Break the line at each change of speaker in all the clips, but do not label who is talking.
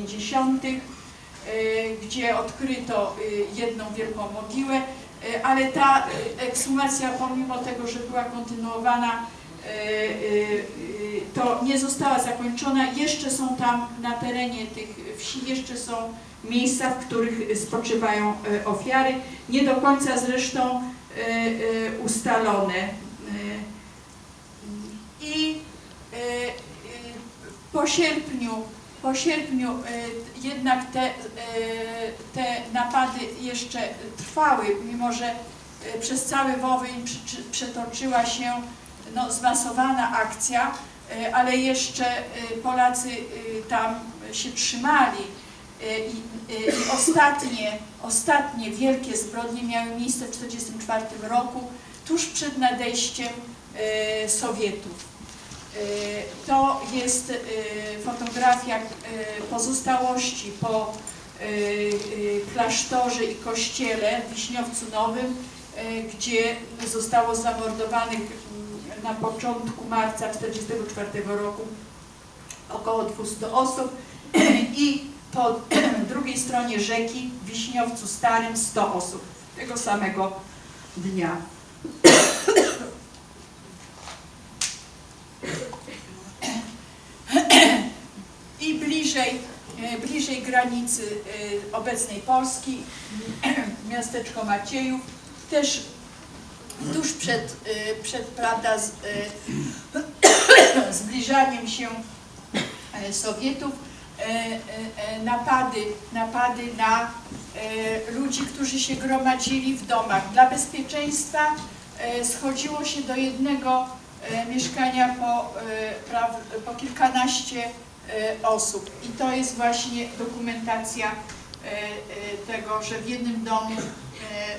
50., gdzie odkryto y, jedną wielką mogiłę, y, ale ta ekshumacja, pomimo tego, że była kontynuowana, to nie została zakończona. Jeszcze są tam na terenie tych wsi, jeszcze są miejsca, w których spoczywają ofiary, nie do końca zresztą ustalone. I po sierpniu, po sierpniu y, jednak te, y, te napady jeszcze trwały, mimo że y, przez cały przy- przetoczyła się no, zmasowana akcja, ale jeszcze Polacy tam się trzymali. I, i ostatnie, ostatnie wielkie zbrodnie miały miejsce w 1944 roku, tuż przed nadejściem Sowietów. Y, To jest y, fotografia y, pozostałości po klasztorze i kościele w Wiśniowcu Nowym, gdzie zostało zamordowanych mm, na początku marca 1944 roku około 200 osób i po drugiej stronie rzeki w Wiśniowcu Starym 100 osób tego samego dnia. i bliżej, e, bliżej granicy e, obecnej Polski, miasteczko Maciejów, też tuż przed, e, przed prawda, z, zbliżaniem się Sowietów, napady, napady na ludzi, którzy się gromadzili w domach. Dla bezpieczeństwa schodziło się do jednego mieszkania po, po kilkanaście osób. I to jest właśnie dokumentacja e, e, tego, że w jednym domu, e, e,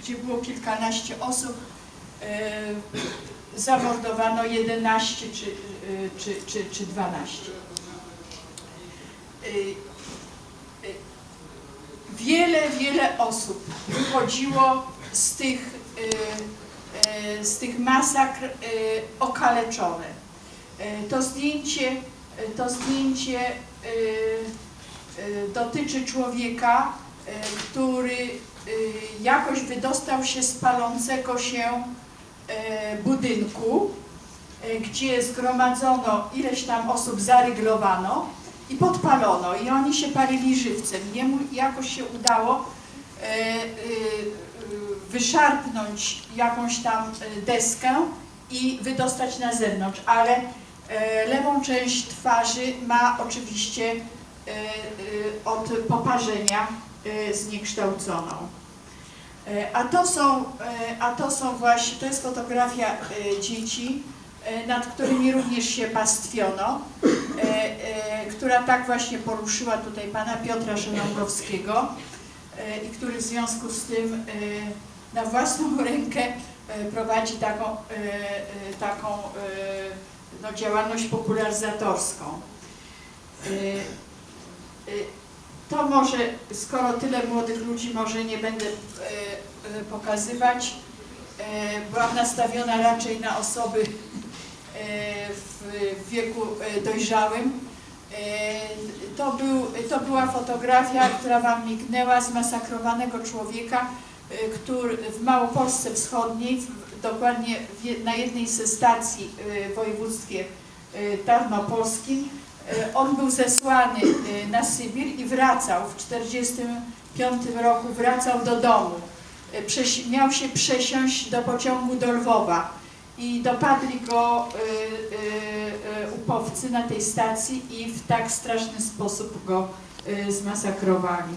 gdzie było kilkanaście osób, e, zamordowano 11 czy, e, czy, czy, czy 12. E, e, Wiele, wiele osób wychodziło z tych, e, e, z tych masakr e, okaleczone. E, To zdjęcie, e, to zdjęcie e, e, dotyczy człowieka, który jakoś wydostał się z palącego się budynku, gdzie zgromadzono ileś tam osób, zaryglowano i podpalono i oni się palili żywcem. Jemu jakoś się udało wyszarpnąć jakąś tam deskę i wydostać na zewnątrz, ale lewą część twarzy ma oczywiście e, e, od poparzenia e, zniekształconą. E, A to są, e, a to są właśnie, to jest fotografia e, dzieci, e, nad którymi również się pastwiono, e, e, która tak właśnie poruszyła tutaj pana Piotra Szenongowskiego e, i który w związku z tym e, na własną rękę e, prowadzi taką, e, e, taką e, no, działalność popularyzatorską. E, e, To może, skoro tyle młodych ludzi, może nie będę e, pokazywać. Byłam nastawiona raczej na osoby w wieku dojrzałym. To, był, to była fotografia, która Wam mignęła zmasakrowanego człowieka, który w Małopolsce Wschodniej, dokładnie na jednej ze stacji e, w województwie e, tarnopolskim. E, On był zesłany na Sybir i wracał w 1945 roku, wracał do domu. Miał się przesiąść do pociągu do Lwowa i dopadli go y, y, y, upowcy na tej stacji i w tak straszny sposób go y, zmasakrowali.